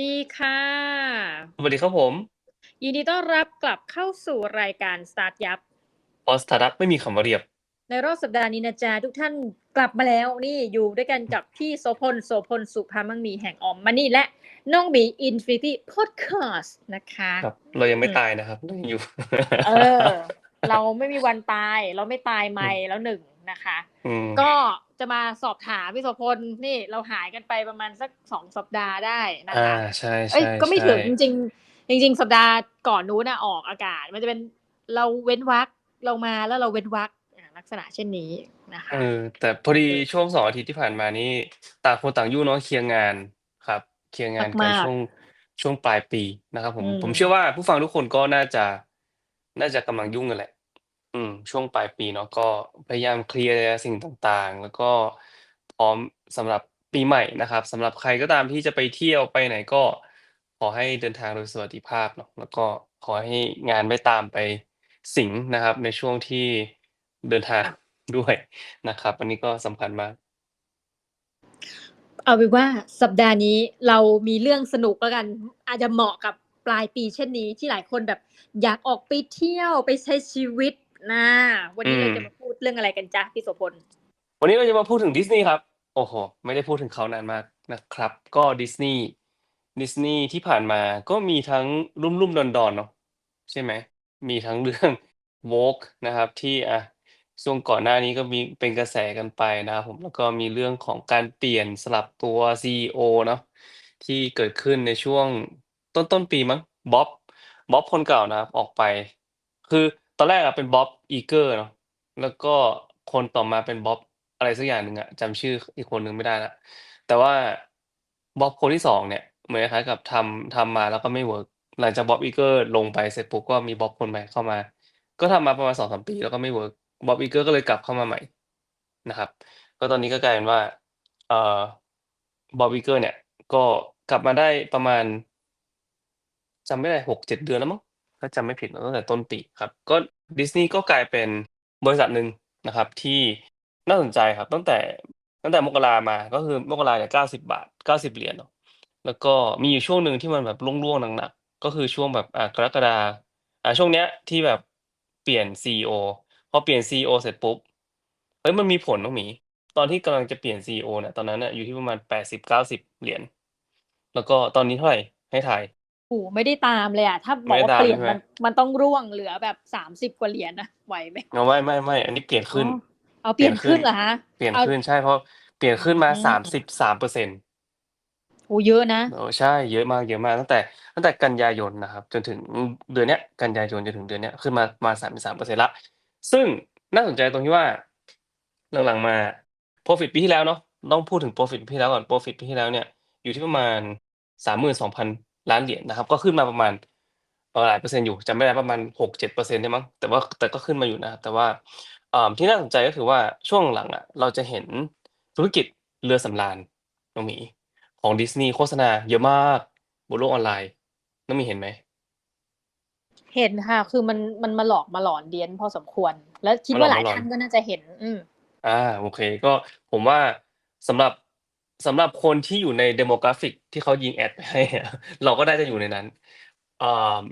ดีค่ะ สวัสดีครับผม ยินดีต้อนรับกลับเข้าสู่รายการ Start ยับพอสตาร์ทไม่มีคำว่าเรียบ ในรอบสัปดาห์นี้นะจ๊ะทุกท่านกลับมาแล้วนี่อยู่ด้วยกันกับพี่โสพลโสพลสุภามั่งมีแห่งออมมานี่และน้องบี Infinity Podcast นะคะครับเรายังไม่อืมตายนะครับเรายังอยู่ เออ เราไม่มีวันตาย เราไม่ตายไม่แล้วหนึ่ง นะคะอืมก็จะมาสอบถามพี่โสพลนี่เราหายกันไปประมาณสักสองสัปดาห์ได้นะอ่าคะใช่เอ้ยใช่ก็ไม่ถึงใช่จริงๆจริง ๆ สัปดาห์ก่อนนู้นนะออกอากาศ มันจะเป็นเราเว้นวักเรามาแล้วเราเว้นวักอ่าลักษณะเช่นนี้นะคะเออแต่พอดีช่วงสองอาทิตย์ที่ผ่านมานี่ต่างคนต่างยุ่งเนาะเคลียร์งานครับ เคลียร์งานกันมากๆช่วงช่วงปลายปีนะครับผมอืมผมเชื่อว่าผู้ฟังทุกคนก็น่าจะ น่าจะกำลังยุ่งกันแหละ อืม ช่วงปลายปีเนาะ ก็พยายามเคลียร์สิ่งต่าง ๆ แล้วก็พร้อมสำหรับปีใหม่นะครับ สำหรับใครก็ตามที่จะไปเที่ยวไปไหนก็ขอให้เดินทางโดยสวัสดิภาพเนาะ แล้วก็ขอให้งานไม่ตามไปสิงนะครับ ในช่วงที่เดินทาง ด้วยนะครับ อันนี้ก็สำคัญมาก เอาเป็นว่าสัปดาห์นี้เรามีเรื่องสนุกแล้วกัน อาจจะเหมาะกับปลายปีเช่นนี้ที่หลายคนแบบ อยากออกไปเที่ยวไปใช้ชีวิต นะวันนี้เราจะมาพูดเรื่องอะไรกันจ๊ะพี่โสพล วันนี้เราจะมาพูดถึงดิสนีย์ครับ โอ้โห ไม่ได้พูดถึงเขานานมากนะครับ ก็ดิสนีย์ดิสนีย์ที่ผ่านมาก็มีทั้งรุ่มรุ่มดอนดอนเนาะใช่ไหม มีทั้งเรื่อง Vogue นะครับที่อะช่วงก่อนหน้านี้ก็มีเป็นกระแสกันไปนะครับผมแล้วก็มีเรื่องของการเปลี่ยนสลับตัว CEO เนาะที่เกิดขึ้นในช่วงต้นต้นปีมั้งบ๊อบบ๊อบคนเก่านะครับออกไป คือ ตอนแรกอะเป็นบ๊อบอีเกอร์เนาะ แล้วก็คนต่อมาเป็นบ๊อบอะไรสักอย่างหนึ่งอะ จำชื่ออีกคนหนึ่งไม่ได้ละแต่ว่าบ๊อบคนที่สองเนี่ย เหมือนคล้าย ๆ กับทำ ทำมาแล้วก็ไม่เวิร์ก หลังจากบ๊อบอีเกอร์ลงไปเสร็จปุ๊บ ก็มีบ๊อบคนใหม่เข้ามา ก็ทำมาประมาณสองสามปี แล้วก็ไม่เวิร์ก บ๊อบอีเกอร์ก็เลยกลับเข้ามาใหม่นะครับ ก็ตอนนี้ก็กลายเป็นว่า เอ่อ บ๊อบอีเกอร์เนี่ย ก็กลับมาได้ประมาณ จำไม่ได้หกเจ็ดเดือนแล้วมั้ง ถ้าจำไม่ผิดตั้งแต่ต้นปีครับ ก็ดิสนีย์ก็กลายเป็นบริษัทหนึ่งนะครับที่น่าสนใจครับ ตั้งแต่ตั้งแต่มกรามาก็คือมกราเนี่ยเก้าสิบาทเก้าสิบเหรียญเนาะแล้วก็มีอยู่ช่วงหนึ่งที่มันแบบร่วงๆหนักๆก็คือช่วงแบบอ่ากรกฎาอ่าช่วงเนี้ยที่แบบเปลี่ยนซีอีโอพอเปลี่ยนซีอีโอเสร็จปุ๊บเฮ้ยมันมีผลน้องหมีตอนที่กำลังจะเปลี่ยนซีโอเนี่ยตอนนั้นน่ะอยู่ที่ประมาณแปดสิบเก้าสิบเหรียญแล้วก็ตอนนี้เท่าไหร่ให้ถ่าย โอ้โหไม่ได้ตามเลยอะถ้าบไม่อกได้ว่าตามเปลี่ยนใช่ไหมมันมันต้องร่วงเหลือแบบสามสิบกว่าเหรียญนะไหวไหมเอาไม่ไม่ไม่อันนี้เปลี่ยนขึ้นอ๋อเอาเปลี่ยนเปลี่ยนขึ้ขึ้นนเหรอฮะเปลี่ยนเอาขึ้นใช่เพราะเปลี่ยนขึ้นมาอืสามมสิบสามเปอร์เซ็นต์โอ้เยอะนะโอ้ใช่เยอะมากเยอะมากตั้งแต่ตั้งแต่กันยายนนะครับ จนถึงเดือนเนี้ย กันยายนจนถึงเดือนเนี้ยขึ้นมามาสามสามเปอร์เซ็นต์ละซึ่งน่าสนใจตรงที่ว่าหลังๆมา profit ปีที่แล้วเนาะต้องพูดถึง profit ปีที่แล้วก่อน profit ปีที่แล้วเนี่ยอยู่ที่ประมาณสามหมื่นสองพัน ล้านเหรียญนะครับ ก็ขึ้นมาประมาณเอ่อหลายเปอร์เซ็นต์อยู่จำไม่ได้ประมาณหกเจ็ดเปอร์เซ็นต์ได้มั้งแต่ว่าแต่ก็ขึ้นมาอยู่นะครับแต่ว่าอ่าที่น่าสนใจก็คือว่าช่วงหลังอะเราจะเห็นธุรกิจเรือสำราญน้องหมีของดิสนีย์โฆษณาเยอะมากบนโลกออนไลน์น้องหมีเห็นไหมเห็นค่ะ คือมันมันมาหลอกมาหลอนเดียนพอสมควร แล้วคิดมาหลว่าอกหลายมาหลอนท่านก็น่าจะเห็น อืมอ่าโอเค ก็ผมว่าสำหรับ สำหรับคนที่อยู่ในเดโมกราฟิกที่เขายิงแอดไปให้อะเราก็น่าจะอยู่ในนั้นอ่า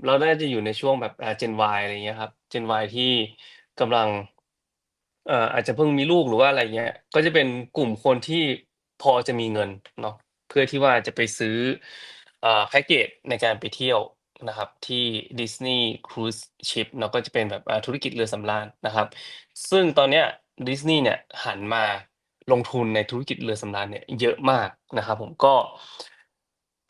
เราน่าจะอยู่ในช่วงแบบอ่า Gen Y อะไรเงี้ยครับ Gen Y ที่กำลังเอ่ออาจจะเพิ่งมีลูกหรือว่าอะไรเงี้ย ก็จะเป็นกลุ่มคนที่พอจะมีเงินเนาะเพื่อที่ว่าจะไปซื้ออ่าแพ็กเกจในการไปเที่ยวนะครับ ที่ Disney Cruise Ship เนาะก็จะเป็นแบบอ่าธุรกิจเรือสำราญนะครับ ซึ่งตอนเนี้ยดิสนีย์เนี่ยหันมา ลงทุนในธุรกิจเรือสำราญเนี่ยเยอะมากนะครับผมก็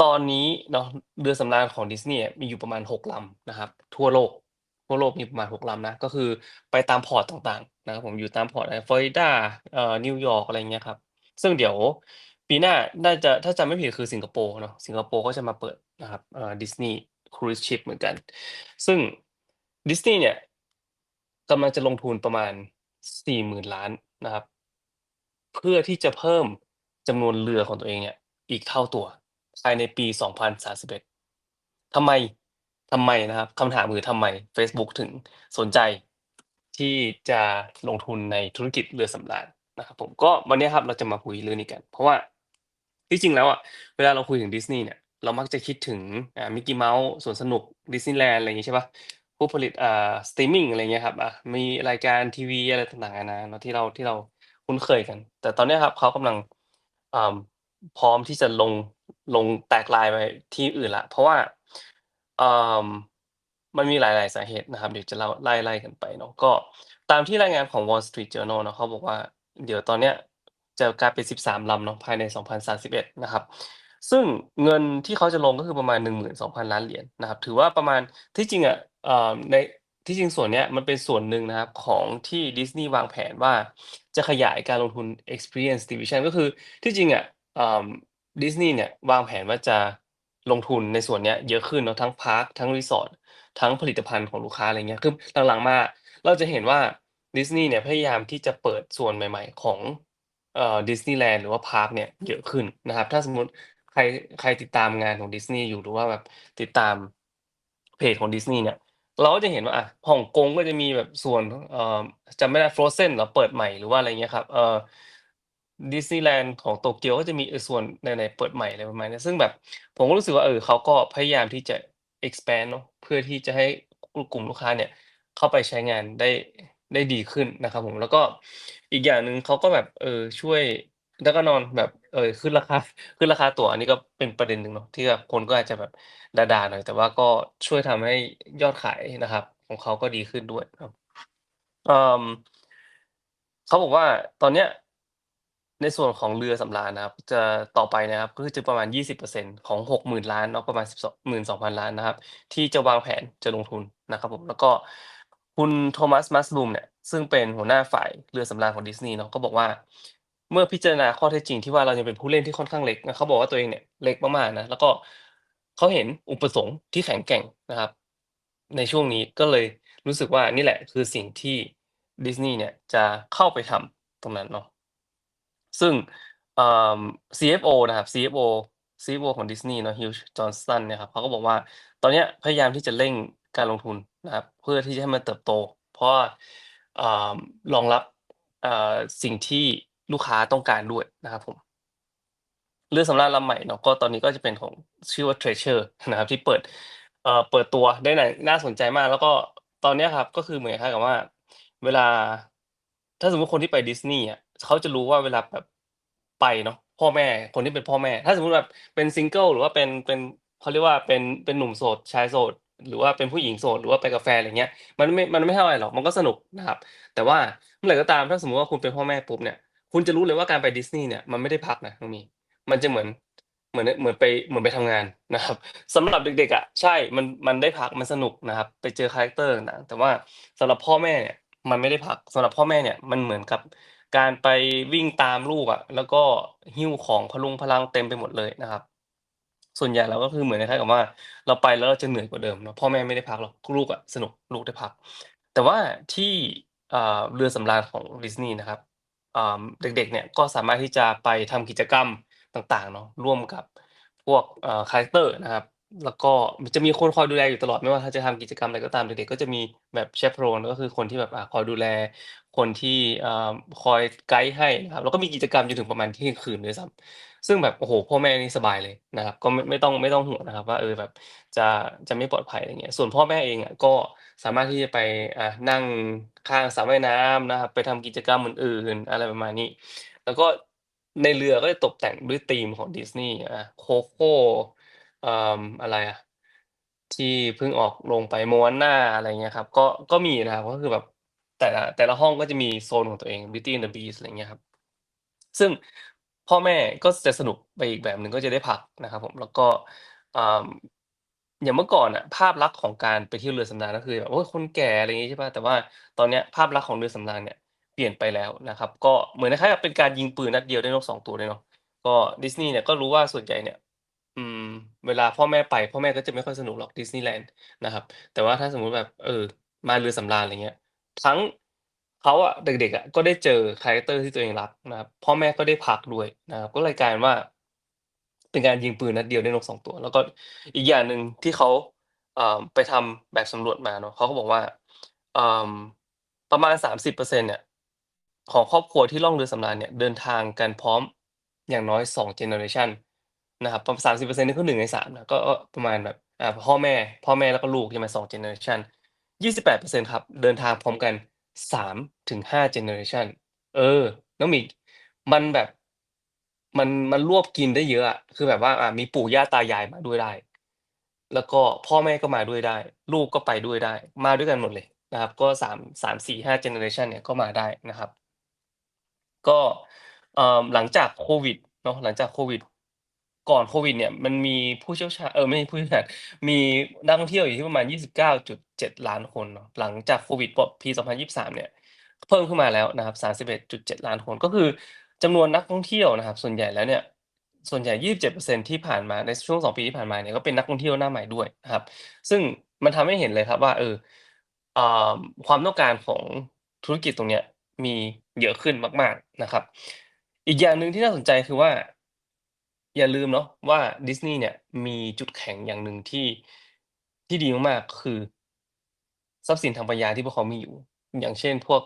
ตอนนี้เนาะเรือสำราญของดิสนีย์มีอยู่ประมาณหกลำนะครับ ทั่วโลก ทั่วโลกมีประมาณหกลำนะก็คือไปตามพอร์ตต่างๆนะครับผมอยู่ตามพอร์ตอะไรฟลอริดาเอ่อนิวยอร์กอะไรเงี้ยครับซึ่งเดี๋ยวปีหน้าน่าจะถ้าจำไม่ผิดคือสิงคโปร์เนาะสิงคโปร์ก็จะมาเปิดนะครับเอ่อดิสนีย์ครูซชิพเหมือนกัน ซึ่งดิสนีย์เนี่ยกำลังจะลงทุนประมาณสี่หมื่นล้านนะครับ เพื่อที่จะเพิ่มจำนวนเรือของตัวเองเนี่ยอีกเท่าตัวภายในปี 2031ทำไมทำไมนะครับคำถามคือทำไม Facebook ถึงสนใจที่จะลงทุนในธุรกิจเรือสำราญนะครับผมก็วันนี้ครับเราจะมาคุยเรื่องนี้กัน เพราะว่าที่จริงแล้วอะเวลาเราคุยถึงดิสนีย์เนี่ยเรามักจะคิดถึงอ่ามิกกี้เมาส์สวนสนุกดิสนีย์แลนด์อะไรอย่างงี้ใช่ปล่าผู้ผลิตอ่าสตรีมมิ่งอะไรเงี้ยครับอ่ามีรายการทีวีอะไรต่างๆนานาเนะที่เราที่เรา คุ้นเคยกัน แต่ตอนนี้ครับเขากำลังพร้อมที่จะลงลงแตกลายไปที่อื่นล้วเพราะว่ามันมีหลาย ๆ สาเหตุนะครับ เดี๋ยวจะเล่าไล่ๆกันไปเนาะก็ตามที่รายงานของ Wall Street Journal เนาะเขาบอกว่าเดี๋ยวตอนเนี้ยจะกลายเป็น 13 ลำเนาะภายใน 2031 นะครับ ซึ่งเงินที่เขาจะลงก็คือประมาณ 12,000 ล้านเหรียญนะครับ ถือว่าประมาณที่จริงอะเอ่อใน ที่จริงส่วนเนี้ยมันเป็นส่วนหนึ่งนะครับของที่ดิสนีย์วางแผนว่าจะขยายการลงทุน Experience Division ก็คือที่จริงอะเอ่อดิสนีย์เนี่ยวางแผนว่าจะลงทุนในส่วนเนี้ยเยอะขึ้นเนาะทั้งพาร์กทั้ง Resort ทั้งผลิตภัณฑ์ของลูกค้าอะไรเงี้ยคือหลังๆมาเราจะเห็นว่าดิสนีย์เนี่ยพยายามที่จะเปิดส่วนใหม่ ๆ ของเอ่อดิสนีย์แลนด์หรือว่าพาร์กเนี่ยเยอะขึ้นนะครับถ้าสมมติใครใครติดตามงานของดิสนีย์อยู่หรือว่าแบบติดตามเพจของดิสนีย์เนี่ย เราก็จะเห็นว่าอะฮ่องกงก็จะมีแบบส่วนเอ่อจำไม่ได้ Frozen เหรอเปิดใหม่หรือว่าอะไรเงี้ยครับเอ่อดิสนีย์แลนด์ของโตเกียวก็จะมีส่วนไหนๆเปิดใหม่อะไรประมาณนี้ซึ่งแบบผมก็รู้สึกว่าเออเขาก็พยายามที่จะ expand เนาะเพื่อที่จะให้กลุ่มลูกค้าเนี่ยเข้าไปใช้งานได้ได้ดีขึ้นนะครับผมแล้วก็อีกอย่างหนึ่งเขาก็แบบเออช่วยแล้วก็นอนแบบ เออขึ้นราคา ขึ้นราคาตั๋วอันนี้ก็เป็นประเด็นหนึ่งเนาะที่แบบคนก็อาจจะแบบด่าๆหน่อย แต่ว่าก็ช่วยทำให้ยอดขายนะครับ ของเขาก็ดีขึ้นด้วยครับเอ่อเขาบอกว่าตอนเนี้ย ในส่วนของเรือสำราญนะครับ จะต่อไปนะครับ ก็คือจะประมาณ 20%ของ 60,000 ล้านเนาะประมาณ 12,000 ล้านนะครับ ที่จะวางแผนจะลงทุนนะครับ ผมแล้วก็คุณโทมัสมัสลูมเนี่ยซึ่งเป็นหัวหน้าฝ่ายเรือสำราญของดิสนีย์เนาะก็บอกว่า เมื่อพิจารณาข้อเท็จจริงที่ว่าเรายังเป็นผู้เล่นที่ค่อนข้างเล็กนะเขาบอกว่าตัวเองเนี่ยเล็กมากๆนะแล้วก็เขาเห็นอุปสงค์ที่แข็งแกร่งนะครับ ในช่วงนี้ก็เลยรู้สึกว่านี่แหละคือสิ่งที่ดิสนีย์เนี่ยจะเข้าไปทำตรงนั้นเนาะซึ่ง CFO นะครับ CFO CFO ของดิสนีย์เนาะ Hugh Johnston เนี่ยครับเขาก็บอกว่าตอนนี้พยายามที่จะเร่งการลงทุนนะครับเพื่อที่จะให้มันเติบโต เพราะรองรับสิ่งที่ ลูกค้าต้องการด้วยนะครับผมเรือสำราญลำใหม่เนาะก็ตอนนี้ก็จะเป็นของชื่อว่า Treasure นะครับ ที่เปิดเอ่อเปิดตัวได้น่าน่าสนใจมาก แล้วก็ตอนนี้ครับก็คือเหมือนคล้ายกับว่า เวลา ถ้าสมมติคนที่ไปดิสนีย์อะเขาจะรู้ว่าเวลาแบบไปเนาะพ่อแม่คนที่เป็นพ่อแม่ ถ้าสมมติแบบเป็นซิงเกิลหรือว่าเป็นเป็นเขาเรียกว่าเป็นเป็นหนุ่มโสดชายโสดหรือว่าเป็นผู้หญิงโสดหรือว่าไปกับแฟนอะไรเงี้ยมันไม่มันไม่เท่าไรหรอกมันก็สนุกนะครับ แต่ว่าเมื่อไหร่ก็ตามถ้าสมมติว่าคุณเป็นพ่อแม่ปุ๊บเนี่ย คุณจะรู้เลยว่าการไปดิสนีย์เนี่ยมันไม่ได้พักนะน้องมี มันจะเหมือนเหมือนเหมือนไปเหมือนไปทำงานนะครับสำหรับเด็กๆอะใช่มันมันได้พักมันสนุกนะครับ ไปเจอคาแรกเตอร์ต่างๆแต่ว่าสำหรับพ่อแม่เนี่ยมันไม่ได้พักสำหรับพ่อแม่เนี่ยมันเหมือนกับการไปวิ่งตามลูกอะ แล้วก็หิ้วของพะรุงพะรังเต็มไปหมดเลยนะครับ ส่วนใหญ่แล้วก็คือเหมือนคล้ายๆกับว่า เราไปแล้วเราจะเหนื่อยกว่าเดิมเนาะพ่อแม่ไม่ได้พักหรอกลูกอะสนุกลูกได้พัก แต่ว่าที่เรือสำราญของดิสนีย์นะครับ เด็กๆเนี่ยก็สามารถที่จะไปทำกิจกรรมต่างๆเนาะร่วมกับพวกคาแรคเตอร์นะครับ แล้วก็จะมีคนคอยดูแลอยู่ตลอดไม่ว่าจะทำกิจกรรมอะไรก็ตามเด็กๆก็จะมีแบบเชฟโรนก็คือคนที่แบบคอยดูแล คนที่คอยไกด์ให้นะครับแล้วก็มีกิจกรรมจนถึงประมาณเที่ยงคืนด้วยซ้ำ ซึ่งแบบโอ้โฮพ่อแม่นี่สบายเลยนะครับ ก็ไม่ไม่ต้องไม่ต้องห่วงนะครับ ว่าเออแบบจะจะไม่ปลอดภัยอะไรเงี้ยส่วนพ่อแม่เองอะก็สามารถที่จะไปอ่านั่งข้างสระว่ายน้ำนะครับ ไปทำกิจกรรมอื่น ๆ อะไรประมาณนี้ แล้วก็ในเรือก็จะตกแต่งด้วยธีมของดิสนีย์อ่า Coco เอ่ออะไรอะ ที่เพิ่งออกลงไป Moana อะไรเงี้ยครับ ก็ก็มีนะครับ ก็คือแบบแต่ละแต่ละห้องก็จะมีโซนของตัวเอง Beauty and the Beast อะไรเงี้ยครับ ซึ่ง พ่อแม่ก็จะสนุกไปอีกแบบหนึ่ง ก็จะได้พักนะครับผม แล้วก็ อ่า อย่างเมื่อก่อนน่ะ ภาพลักษณ์ของการไปเที่ยวเรือสำราญ ก็คือแบบ โอ๊ย คนแก่ อะไรอย่างี้ ใช่เปล่า แต่ว่าตอนเนี้ยภาพลักษณ์ของเรือสำราญเนี่ยเปลี่ยนไปแล้วนะครับ ก็เหมือนคล้าย ๆ กับเป็นการยิงปืนนัดเดียวได้นกสองตัวเลยเนาะ ก็ ดิสนีย์เนี่ยก็รู้ว่าส่วนใหญ่เนี่ย อืม เวลาพ่อแม่ไป พ่อแม่ก็จะไม่ค่อยสนุกหรอก ดิสนีย์แลนด์นะครับ แต่ว่าถ้าสมมุติแบบ เออ มาเรือสำราญ อะไรเงี้ย ทั้ง เขาอะเด็ก ๆอะก็ได้เจอคาแรกเตอร์ที่ตัวเองรักนะครับ พ่อแม่ก็ได้พักด้วยนะครับ ก็เลยกลายเป็นว่า เป็นการยิงปืนนัดเดียวได้นกสองตัว แล้วก็อีกอย่างหนึ่งที่เขาอ่าไปทำแบบสำรวจมาเนาะเขาก็บอกว่าอ่าประมาณ30%เปอร์เซ็นเนี่ย ของครอบครัวที่ล่องเรือสำราญเนี่ย เดินทางกันพร้อมอย่างน้อย2เจเนอเรชันนะครับประมาณ30%นี่คือ1ใน3นะก็ก็ประมาณแบบอ่าพ่อแม่ พ่อแม่แล้วก็ลูกใช่ไหม2เจเนอเรชัน28%ครับ เดินทางพร้อมกัน 3-5เจเนอเรชันเออ น้องหมีมันแบบ มันมันรวบกินได้เยอะอะคือแบบว่าอ่ามีปู่ย่าตายายมาด้วยได้ แล้วก็พ่อแม่ก็มาด้วยได้ ลูกก็ไปด้วยได้ มาด้วยกันหมดเลยนะครับ ก็3 3-4-5เจเนอเรชันเนี่ยก็มาได้นะครับ ก็เอ่อหลังจากโควิดเนาะหลังจากโควิด ก่อนโควิดเนี่ยมันมีผู้เชี่ยวชาญเออไม่ใช่ผู้เชี่ยวชาญมีนักท่องเที่ยวอยู่ที่ประมาณยี่สิบเก้าจุด 29.7ล้านคนเนาะหลังจากโควิดปปี2023 เนี่ย เพิ่มขึ้นมาแล้วนะครับ31.7 ล้านคน ก็คือจำนวนนักท่องเที่ยวนะครับ ส่วนใหญ่แล้วเนี่ยส่วนใหญ่ 27%ที่ผ่านมาในช่วง 2 ปีที่ผ่านมาเนี่ยก็เป็นนักท่องเที่ยวหน้าใหม่ด้วยนะครับ ซึ่งมันทำให้เห็นเลยครับว่าเออความต้องการของธุรกิจตรงเนี้ยมีเยอะขึ้นมาก ๆนะครับ อีกอย่างหนึ่งที่น่าสนใจคือว่า อย่าลืมเนาะว่าดิสนีย์เนี่ยมีจุดแข็งอย่างหนึ่งที่ที่ดีมากๆคือ ทรัพย์สินทางปัญญาที่พวกเขามีอยู่ อย่างเช่น พวก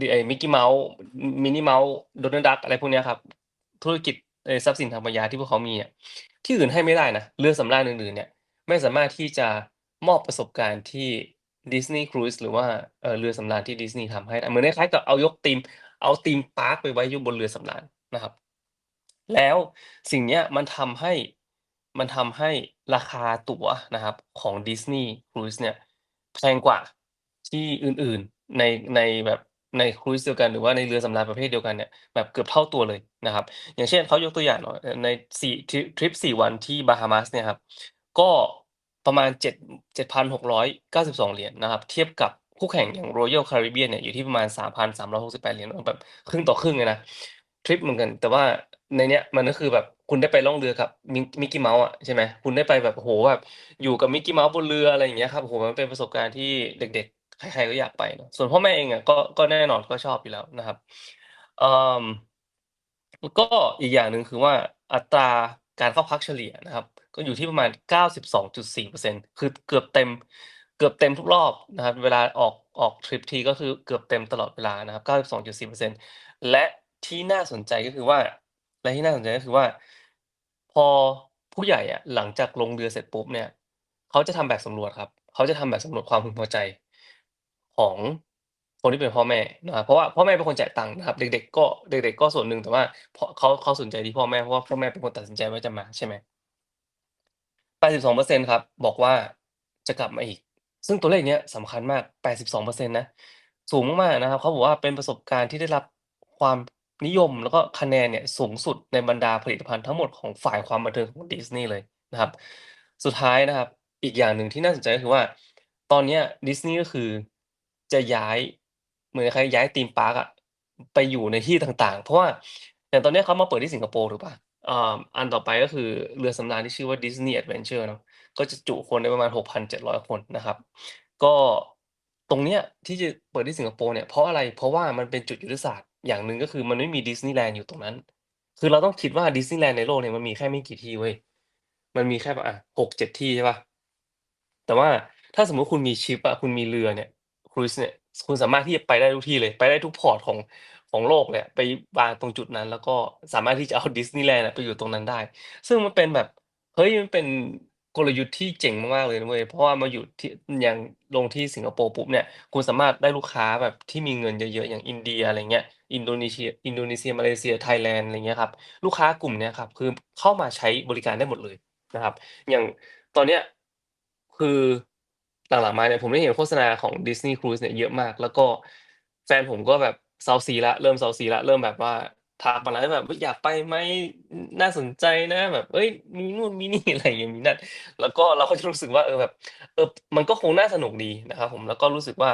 ดิไอ้ Mickey Mouse ม Minnie Mouse Donald Duck อะไรพวกนี้ครับ ธุรกิจเอ่อทรัพย์สินทางปัญญาที่พวกเขามีอะที่อื่นให้ไม่ได้นะเรือสำราญอื่นๆเนี่ยไม่สามารถที่จะมอบประสบการณ์ที่ Disney Cruise หรือว่าเรือสำราญที่ดิสนีย์ทำให้เหมือนคล้ายๆกับเอายกธีมเอาธีมพาร์กไปไว้อยู่บนเรือสำราญนะครับ แล้วสิ่งเนี้ยมันทำให้มันทำให้ราคาตั๋วนะครับของ Disney Cruise เนี่ยแพงกว่า ที่อื่น ๆ ในในแบบในครูซเดียวกัน หรือว่าในเรือสำราญประเภทเดียวกันเนี่ย แบบเกือบเท่าตัวเลยนะครับ อย่างเช่น เขายกตัวอย่างเนาะ เอ่อ ใน 4 ทริป ทริป 4 วันที่ Bahamas เนี่ยครับ ก็ประมาณ 7 7,692 เหรียญนะครับ เทียบกับคู่แข่งอย่าง Royal Caribbean เนี่ย อยู่ที่ประมาณ 3,368 เหรียญ แบบครึ่งต่อครึ่งเลยนะ ทริปเหมือนกัน แต่ว่าในเนี้ยมันก็คือแบบคุณได้ไปล่องเรือกับมิก Mickey Mouse อะ ใช่ไหม คุณได้ไปแบบ โอ้โฮ แบบอยู่กับ Mickey Mouse บนเรือ อะไรอย่างเงี้ยครับ โอ้โฮ มันเป็นประสบการณ์ที่เด็ก ๆ ใครๆก็อยากไปเนาะส่วนพ่อแม่เองอะก็ก็แน่นอนก็ชอบอยู่แล้วนะครับเอ่อก็อีกอย่างหนึ่งคือว่าอัตราการเข้าพักเฉลี่ยนะครับ ก็อยู่ที่ประมาณ 92.4%คือเกือบเต็ม เกือบเต็มทุกรอบนะครับ เวลาออกออกทริปทีก็คือเกือบเต็มตลอดเวลานะครับ 92.4%และที่น่าสนใจก็คือว่า และที่น่าสนใจก็คือว่า พอผู้ใหญ่อะหลังจากลงเรือเสร็จปุ๊บเนี่ย เขาจะทำแบบสำรวจครับ เขาจะทำแบบสำรวจความพึงพอใจ ของคนที่เป็นพ่อแม่นะครับเพราะว่าพ่อแม่เป็นคนจ่ายตังค์นะครับ เด็ก ๆ ก็เด็ก ๆ ก็ส่วนหนึ่งแต่ว่าพอเขาเขาสนใจที่พ่อแม่เพราะว่าพ่อแม่เป็นคนตัดสินใจว่าจะมาใช่ไหม82%ครับ บอกว่าจะกลับมาอีก ซึ่งตัวเลขเนี้ยสำคัญมาก82%นตนะสูงมากๆนะครับเขาบอกว่าเป็นประสบการณ์ที่ได้รับความนิยมแล้วก็คะแนนเนี่ยสูงสุดในบรรดาผลิตภัณฑ์ทั้งหมดของฝ่ายความบันเทิงของดิสนีย์เลยนะครับ สุดท้ายนะครับ อีกอย่างหนึ่งที่น่าสนใจก็คือว่า ตอนนี้ดิสนีย์ก็คือ จะย้าย เหมือนใคล้ายๆย้ายธีมพาร์กอะไปอยู่ในที่ต่างๆ เพราะว่าอย่างตอนเนี้ยเขามาเปิดที่สิงคโปร์ถูกเปล่าอ่าอันต่อไปก็คือเรือสำราญที่ชื่อว่า Disney Adventure เนาะก็จะจุคนได้ประมาณ 6,700 คนนะครับ ก็ตรงเนี้ยที่จะเปิดที่สิงคโปร์เนี่ยเพราะอะไรเพราะว่ามันเป็นจุดยุทธศาสตร์อย่างหนึ่งก็คือมันไม่มีดิสนีย์แลนด์อยู่ตรงนั้น คือเราต้องคิดว่าดิสนีย์แลนด์ในโลกเนี่ยมันมีแค่ไม่กี่ที่เว้ยมันมีแค่แบบอะ6-7ที่ใช่เปล่าแต่ว่าถ้าสมมุติคุณมีชิปอะคุณมีเรือเนี่ย ครูซเนี่ยคุณสามารถที่จะไปได้ทุกที่เลย ไปได้ทุกพอร์ตของของโลกเลยไปวางตรงจุดนั้น แล้วก็สามารถที่จะเอาดิสนีย์แลนด์ไปอยู่ตรงนั้นได้ ซึ่งมันเป็นแบบเฮ้ยมันเป็นกลยุทธ์ที่เจ๋งมากๆเลยนะเว้ยเพราะว่ามาอยู่ที่อย่างลงที่สิงคโปร์ปุ๊บเนี่ยคุณสามารถได้ลูกค้าแบบที่มีเงินเยอะๆอย่างอินเดียอะไรเงี้ยอินโดนีเชียอินโดนีเซียมาเลเซียไทยแลนด์อะไรเงี้ยครับลูกค้ากลุ่มเนี้ยครับคือเข้ามาใช้บริการได้หมดเลยนะครับ อย่างตอนเนี้ยคือ หลังๆมาเนี่ยผมได้เห็นโฆษณาของ Disney Cruise เนี่ยเยอะมาก แล้วก็แฟนผมก็แบบเซาซีล้วเริ่มเซาซีล้วเริ่มแบบว่าทักมาแล้วแบบ"อยากไปไหม?น่าสนใจนะ"แบบ"เฮ้ยมีนู่นมีนี่"อะไรอย่างงี้มีนั่นแล้วก็เราก็จะรู้สึกว่าเออแบบเออมันก็คงน่าสนุกดีนะครับผมแล้วก็รู้สึกว่า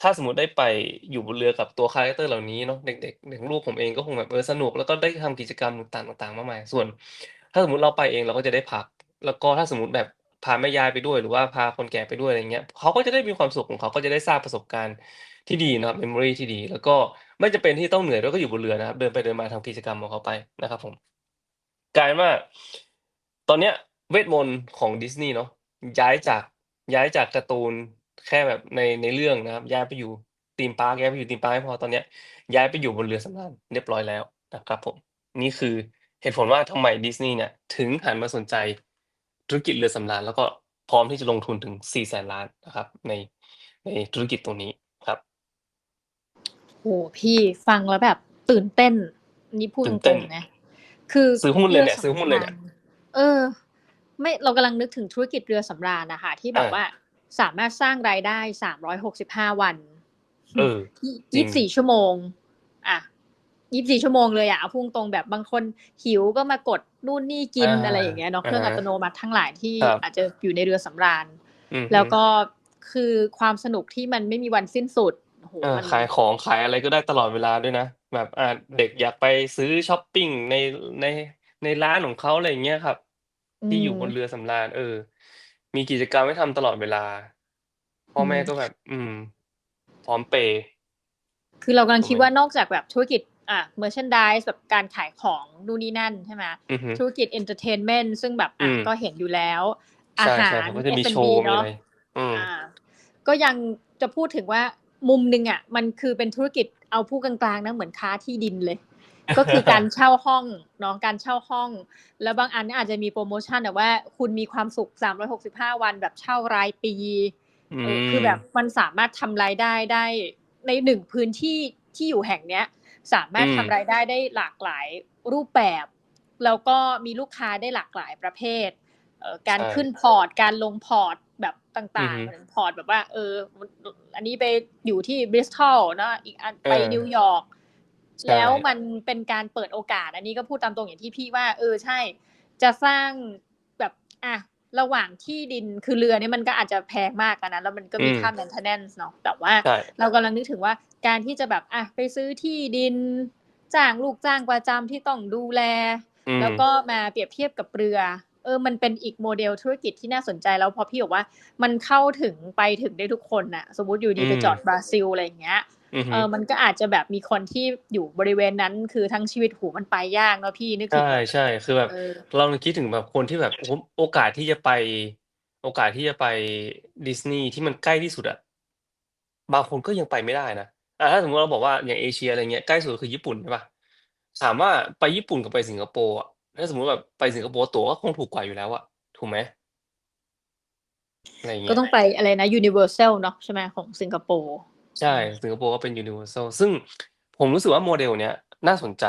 ถ้าสมมติได้ไปอยู่บนเรือกับตัวคาแรกเตอร์เหล่านี้เนาะเด็กๆอย่างลูกผมเองก็คงแบบเออสนุกแล้วก็ได้ทำกิจกรรมต่างๆต่างๆมากมายส่วน ถ้าสมมติเราไปเองเราก็จะได้พัก แล้วก็ถ้าสมมติแบบ พาแม่ยายไปด้วย หรือว่าพาคนแก่ไปด้วยอะไรเงี้ยเขาก็จะได้มีความสุขของเขาก็จะได้สร้างประสบการณ์ที่ดีเนาะ memory ที่ดี แล้วก็ไม่จำเป็นที่ต้องเหนื่อยด้วก็อยู่บนเรือนะครับ เดินไปเดินมาทำกิจกรรมของเขาไปนะครับผมกลายว่า ตอนเนี้ยเวทมนตร์ของดิสนีย์เนาะย้ายจากย้ายจากการ์ตูนแค่แบบในในเรื่องนะครับ ย้ายไปอยู่ธีมพาร์กย้ายไปอยู่ธีมพาร์กไม่พอตอนเนี้ย ย้ายไปอยู่บนเรือสำราญเรียบร้อยแล้วนะครับผม นี่คือเหตุผลว่าทำไมดิสนีย์เนี่ยถึงหันมาสนใจ ธุรกิจเรือสำราญแล้วก็พร้อมที่จะลงทุนถึง400,000,000,000นะครับ ในในธุรกิจตรงนี้ครับโอ้โฮพี่ฟังแล้วแบบตื่นเต้นอันนี้พูดตื่ตนเต้รนงๆนะคือซื้อหุ้นเลเรืยอเนี่ยซื้อหุ้นสำเลยราเนี่ยญเออ ไม่เรากำลังนึกถึงธุรกิจเรือสำราญน่ะค่ะที่แบอาบว่าสามารถสร้างรายได้365วันเออยี่จริยี่งสิบสี่ชั่วโมงอะ 24ชั่วโมงเลยอะเอาพูดตรงๆแบบบางคนหิวก็มากดนู่นนี่กิอนาอะไรอย่างเงี้ยเนาะอะเครื่องฮอัะตโนมัติทั้งหลายที่ครับอาจจะอยู่ในเรือสำราญอือแล้ฮึวก็คือความสนุกที่มันไม่มีวันสิ้นสุดโอ้โฮเออมันขายของขายอะไรก็ได้ตลอดเวลาด้วยนะ แบบอ่าเด็กอยากไปซื้อชอปปิงในในในร้านของเขาอะไรอย่างเงี้ยครับอืที่อยู่บนมเรือสำราญเออ มีกิจกรรมให้ทำตลอดเวลา พ่ออืมแม่ก็แบบ อืม พร้อมเปย์คือเรากำลังถูกคิดไหม?ว่านอกจากแบบธุรกิจ อ่า merchandise แบบการขายของนู่นนี่นั่นใช่ไหมอือฮึธุรกิจเอนเทอร์เทนเมนต์ซึ่งแบบอือะมก็เห็นอยู่แล้ว อาใช่หาๆรเขาก็จะมีโช F&B ว์มีเนาะอะไรอืมอาก็ยังจะพูดถึงว่ามุมหนึ่งอะมันคือเป็นธุรกิจเอาพูดกลางๆนะเหมือนค้าที่ดินเลย ก็คือการเช่าห้องเนาะการเช่าห้อง แล้วบางอันเนี่ยอาจจะมีโพรโมชันแบบว่าคุณมีความสุข 365 วันแบบเช่ารายปีอืเออคือแบบมมันสามารถทำรายได้ได้ใน1พื้นที่ที่อยู่แห่งเนี้ย สาอืมารถทำมรายได้ได้หลากหลายรูปแบบ แล้วก็มีลูกค้าได้หลากหลายประเภทเอ่อกาใชรขึ้น่พอร์ต การลงพอร์ตแบบตอื่อ่างฮึๆเหมือนพอร์ตแบบว่า เออมอันนี้ไปอยู่ที่ Bristol เนาะอีกอันเอไปอนิวยอร์กใช่แล้วมันเป็นการเปิดโอกาส อันนี้ก็พูดตามตรงอย่างที่พี่ว่า เออใช่ จะสร้างแบบอะ ระหว่างที่ดินคือเรือเนี่ยมันก็อาจจะแพงมากอะนะแล้วมันก็อืมีมค่า maintenance เนาะแต่ว่าใช่เรากำลังนึกถึงว่าการที่จะแบบอะไปซื้อที่ดินจ้างลูกจ้างประจำที่ต้องดูแลอืแล้วมก็มาเปรียบเทียบกับเรือเออ มันเป็นอีก model ธุรกิจที่น่าสนใจแล้วพอพี่บอกว่ามันเข้าถึงไปถึงได้ทุกคนน่ะ สมมุติอยู่อืดีๆไปจอดมบราซิลอะไรอย่างเงี้ยอือฮึ เออมันก็อาจจะแบบมีคนที่อยู่บริเวณนั้น คือทั้งชีวิตโอ้โฮมันไปยากเนาะพี่นึกใถึงแบบช่ๆคือแบบเออเราลองคิดถึงแบบคนที่แบบโอ้โฮโอกาสที่จะไป โอกาสที่จะไปดิสนีย์ที่มันใกล้ที่สุดอะบางคนก็ยังไปไม่ได้นะอ่าถ้าสมมุติเราบอกว่าอย่างเอเชียอะไรเงี้ยใกล้สุดก็คือญี่ปุ่นใช่เปล่าถามว่าไปญี่ปุ่นกับไปสิงคโปร์อะถ้าสมมุติแบบไปสิงคโปร์ตั๋วก็คงถูกกว่าอยู่แล้วอะถูกไหม?อะไรอย่างเงก็ี้ยต้องไปอะไรนะ Universal เนาะใช่ไหมของสิงคโปร์ ใช่อืมสิงคโปร์ก็เป็น Universal ซึ่งผมรู้สึกว่าโมเดลเนี้ยน่าสนใจ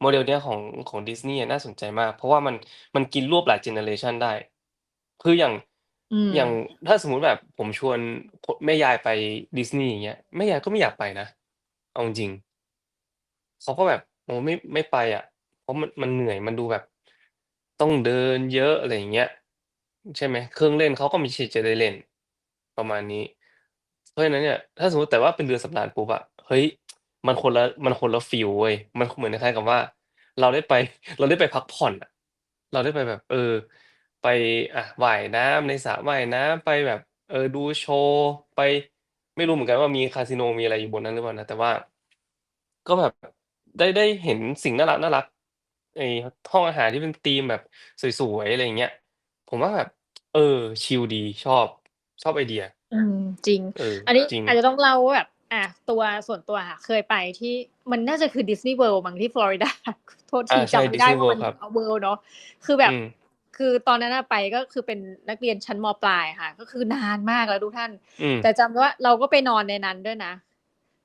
โมเดลเนี้ยของของดิสนีย์อะน่าสนใจมาก เพราะว่ามันมันกินรวบหลายเจเนอเรชันได้ คืออย่างอือย่างมถ้าสมมุติแบบผมชวนคแม่ยายไปดิสนีย์อย่างเงี้ยแม่ยายก็ไม่อยากไปนะ เอาจริงๆเขาก็แบบโอ้ไม่ไม่ไปอะเพราะมันมันเหนื่อยมันดูแบบ ต้องเดินเยอะอะไรอย่างเงี้ย ใช่ไหมเครื่องเล่นเขาก็ไม่ใช่จะได้เล่น ประมาณนี้ เพราะฉะนั้นเนี่ย ถ้าสมมติแต่ว่าเป็นเรือสำราญปุ๊บอะเฮ้ย มันคนละมันคนละฟีลเว้ยมันเหมือนคล้ายๆกับว่า เราได้ไป เราได้ไปพักผ่อนอะเราได้ไปแบบ เออ ไปอะว่ายน้ำในสระว่ายน้ำไปแบบ เออดูโชว์ไปไม่รู้เหมือนกันว่ามีคาสิโนมีอะไรอยู่บนนั้นหรือเปล่านะแต่ว่า ก็แบบได้ได้เห็นสิ่งน่ารักๆไอ้ห้องอาหารที่เป็นธีมแบบสวยๆอะไรอย่างเงี้ยผมว่าแบบ เออ ชิลดีชอบชอบไอเดีย อืมจริงเอออันนี้จริงอาจจะต้องเล่าว่าแบบอะตัวส่วนตัวอะเคยไปที่มันน่าจะคือ Disney World มั้งที่ฟลอริดาโทษอาทีใช่จำไม่ได้ Disney ว่ามั World นครับเอ่อ World เนาะคือแบอืบมคือตอนนั้นน่ะไปก็คือเป็นนักเรียนชั้นม.ปลายค่ะ ก็คือนานมากแล้วทุกท่านอืมแต่จำได้ว่าเราก็ไปนอนในนั้นด้วยนะ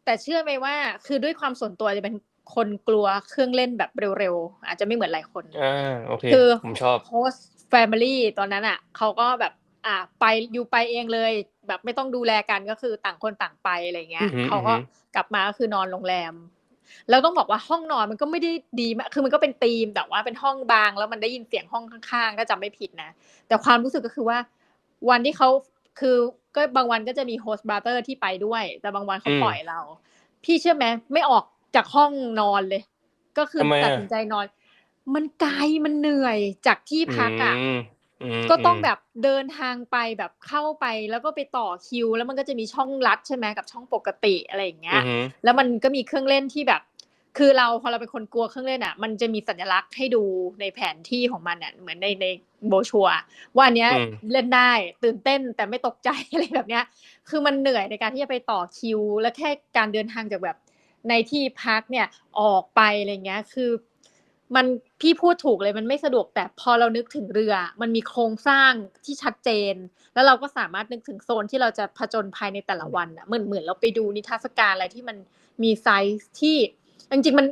แต่เชื่อไหมว่าคือด้วยความส่วนตัวจะเป็นคนกลัวเครื่องเล่นแบบเร็วๆ อาจจะไม่เหมือนหลายคนอาโอเคคือผมชอบโฮสต์แฟมิลีตอนนั้นน่ะเขาก็แบบ อ่าไปยูไปเองเลย แบบไม่ต้องดูแลกันก็คือต่างคนต่างไปอะไรอย่างเงี้อืยอฮึเขาๆก็กลับมาก็คือนอนโรงแรมแล้วต้องบอกว่าห้องนอนมันก็ไม่ได้ดีมาก คือมันก็เป็นธีมแต่ว่าเป็นห้องบาง แล้วมันได้ยินเสียงห้องข้างๆ ถ้าจำไม่ผิดนะ แต่ความรู้สึกก็คือว่า วันที่เขาคือก็บางวันก็จะมี Host Brother ที่ไปด้วย แต่บางวันเขอืาปล่อมยเรา พี่เชื่อไหมไม่ออกจากห้องนอนเลย ก็คือทำไมตัดอะ?สินใจนอน มันไกลมันเหนื่อยจากที่อืพักอะมอืม ก็ต้องแบๆบเดินทางไปแบบเข้าไปแล้วก็ไปต่อคิว แล้วมันก็จะมีช่องลัดใช่ไหมกับช่องปกติอะไรอย่างเงี้อืยอฮึแล้วมันก็มีเครื่องเล่นที่แบบ คือเราพอเราเป็นคนกลัวเครื่องเล่นอะมันจะมีสัญลักษณ์ให้ดูในแผนที่ของมันอะเหมือนในใน Brochure อะว่าอันเนี้ยอืมเล่นได้ตื่นเต้นแต่ไม่ตกใจอะไรแบบเนี้ย คือมันเหนื่อยในการที่จะไปต่อคิว แล้วแค่การเดินทางจากแบบในที่พักเนี่ยออกไปอะไรอย่างเงี้ย คือ มันพี่พูดถูกเลยมันไม่สะดวกแต่พอเรานึกถึงเรือ มันมีโครงสร้างที่ชัดเจน แล้วเราก็สามารถนึกถึงโซนที่เราจะผจญภัยในแต่ละวันอะเหมือนเหมือนเราไปดูนิทรรศการอะไรที่มันมีไซส์ที่จริงๆมัน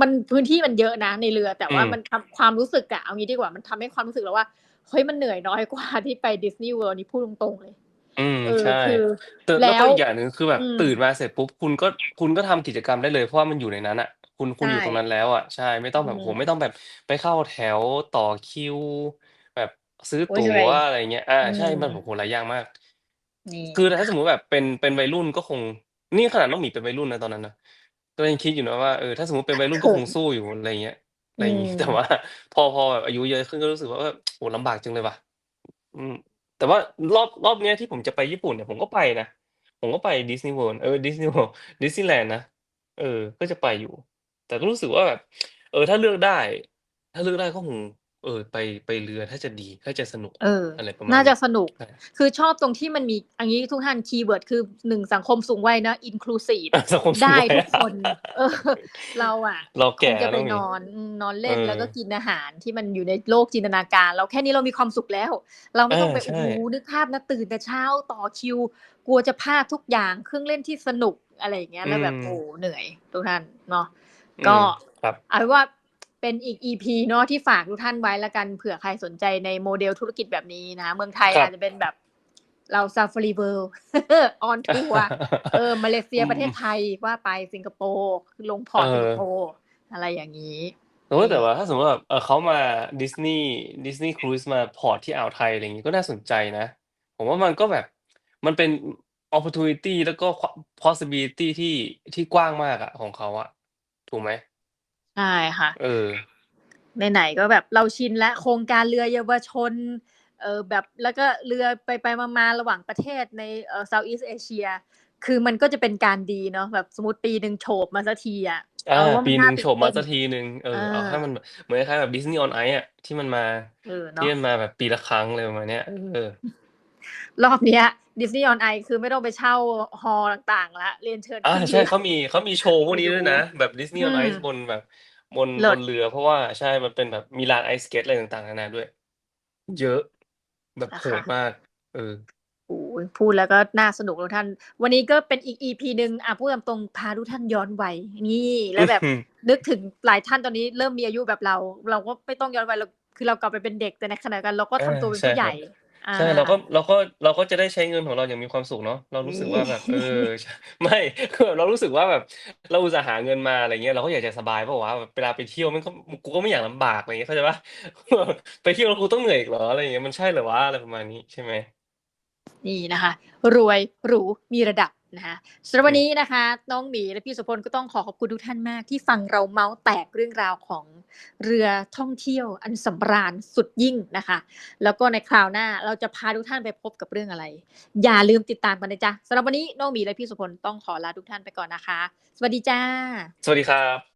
มันพื้นที่มันเยอะนะในเรือ แต่ว่าอืมมันทำความรู้สึกอะเอางี้ดีกว่ามันทำให้ความรู้สึกแล้วว่าเฮ้ยมันเหนื่อยน้อยกว่าที่ไปดิสนีย์เวิลด์นี่พูดตรงๆเลยอืมเออใช่คือแต่แล้แล้วก็วอีกอย่างหนึ่งคือแบบอืมตื่นมาเสร็จปุ๊บคุณก็คุณก็ทำกิจกรรมได้เลยเพราะว่ามันอยู่ในนั้นอะ คุณคุณอยู่ใช่ตรงนั้นแล้วอะใช่ ไม่ต้องแบบอืมโหไม่ต้องแบบไปเข้าแถวต่อคิว แบบซื้อโอ้ยตั๋เหนื่ว อย อะไรเงี้ยอ่าอืใช่ ม มัน โอ้โหหลายอย่างมาก นี่ คือถ้าสมมติแบบเป็น เป็นวัยรุ่นก็คง นี่ขนาดน้องหมีเป็นวัยรุ่นนะตอนนั้นนะ ก็ยังคิดอยู่นะว่า เออ ถ้าสมมติเป็นวัยรุ่นก็เขิคนงสู้อยู่ อะไรเงี้ย อะไรอือย่างมงี้ แต่ว่า พอ พอแบบอายุเยอะขึ้นก็รู้สึกว่าเออโหลำบากจังเลยว่ะ อืม แต่ว่ารอบ รอบเนี้ยที่ผมจะไปญี่ปุ่นเนี่ย ผมก็ไปนะ ผมก็ไปดิสนีย์เวิลด์เออดิสนีย์เวิลด์ดิสนีย์แลนด์นะ เออ ก็จะไปอยู่ แต่ก็รู้สึกว่าแบบ เออ ถ้าเลือกได้ ถ้าเลือกได้ก็คง เออ ไปไปเรือถ้าจะดีถ้าจะสนุกเอออะไรประมาณน่านี้จะสนุก ใช่ คือชอบตรงที่มันมีอันนี้ทุกท่านคีย์เวิร์ดคือหนึ่งสังคมสูงวัยนะ inclusive สังคมสูงได้วัยทุกคน เออ เราอะ เราคแก่งจะแล้วไปน้องหมี นอนอืมนอนเล่นเออแล้วก็กินอาหารที่มันอยู่ในโลกจินตนาการ เราแค่นี้เรามีความสุขแล้ว เราไม่ต้องเออไปใช่ โอ้โหนึกภาพนะตื่นแต่เช้าต่อคิว กลัวจะพลาดทุกอย่างเครื่องเล่นที่สนุกอะไรอย่างเงี้ยแล้วแบบอืมโอ้เหนื่อยทุกท่านเนาะอื ก็มครับเอาเป็นว่าเป็นอีก EP เนาะที่ฝากทุกท่านไว้ละกันเผื่อใครสนใจในโมเดลธุรกิจแบบนี้นะ เมืองไทยครับอาจจะเป็นแบบเราซาฟารีเวิลด์ออนทัวร์เออมาเลเซียอืมประเทศไทยว่าไปสิงคโปร์ลงพอร์ตเออสิงคโปร์อะไรอย่างนี้โอ้แต่ว่าถ้าสมมติแบบเออเขามาดิสนีย์ดิสนีย์ครูซมาพอร์ตที่อ่าวไทยอะไรอย่างงี้ก็น่าสนใจนะ ผมว่ามันก็แบบมันเป็น opportunity แล้วก็ possibility ที่ที่กว้างมากอะของเขาอะ ถูกไหมใช่ค่ะ เออไหนๆก็แบบเราชินและโครงการเรือเยาวชนเออแบบแล้วก็เรือไปไปมามาระหว่างประเทศในเออ Southeast Asia คือมันก็จะเป็นการดีเนาะแบบสมมติปีหนึ่งโฉบมาสักทีอะอ่าเอาว่ามัปีนหน่านึ่งตื่โฉนบมาเต้นสักทีหนึ่งเออเอาอ่าให้มันแบบเหมือนคล้ายๆแบบดิสนีย์ออนไออะที่มันมาเออเนาะที่มันมาแบบปีละครั้งเลยประมาณเนี้ยเออ รอบเนี้ยดิสนีย์ออนไอคือไม่ต้องไปเช่าฮอลล์ต่างๆละเรียนเชิญอ่าขึ้นใช่เรือเขามีเขามีโชว์พวกนี้ด้วยนะ แบบดิสนีย์ออนไออืซ์มบนแบบบนเลิบศนเรือเพราะว่าใช่มันเป็นแบบมีลานไอสเกตอะไรต่างๆนานาด้วย เยอะ แบบนะโหคะดมาก เออโอ้ยพูดแล้วก็น่าสนุกทุกท่าน วันนี้ก็เป็นอีก EP หนึ่งอะพูดตามตรงพาทุกท่านย้อนวัยนี่แล้วแบบอืมนึกถึงหลายท่านตอนนี้เริ่มมีอายุแบบเรา เราก็ไม่ต้องย้อนวัยเราคือเรากลับไปเป็นเด็กแต่ในขณะเดียวกันเราก็อ่าทำตัวเป็นใช่ผู้คใหรัญ่บอ่า ใช่ เราก็เราก็เราก็จะได้ใช้เงินของเราอย่างมีความสุขเนาะเรารู้สึกนี่ว่าแบบ เออใช่ไม่คือแบบเรารู้สึกว่าแบบ เราอุตส่าห์หาเงินมาอะไรเงี้ยเราก็อยากจะสบายเปล่าวะแบบเวลาไปเที่ยวมันก็กูก็ไม่อยากลำบากอะไรเงี้ยเข้าใจปะ ไปเที่ยวแล้วกูต้องเหนื่อยอีกเหรออะไรเงี้ยมันใช่เหรอวะอะไรประมาณนี้ใช่ไหม นี่นะคะ รวยหรูมีระดับ นะคะสำหรับวันนี้นะคะน้องหมีและพี่สุพลก็ต้องขอขอบคุณทุกท่านมาก ที่ฟังเราเมาส์แตกเรื่องราวของเรือท่องเที่ยว อันสำราญสุดยิ่งนะคะ แล้วก็ในคราวหน้าเราจะพาทุกท่านไปพบกับเรื่องอะไร อย่าลืมติดตามกันนะจ๊ะสำหรับวันนี้น้องหมีและพี่สุพลต้องขอลาทุกท่านไปก่อนนะคะ สวัสดีจ้า สวัสดีครับ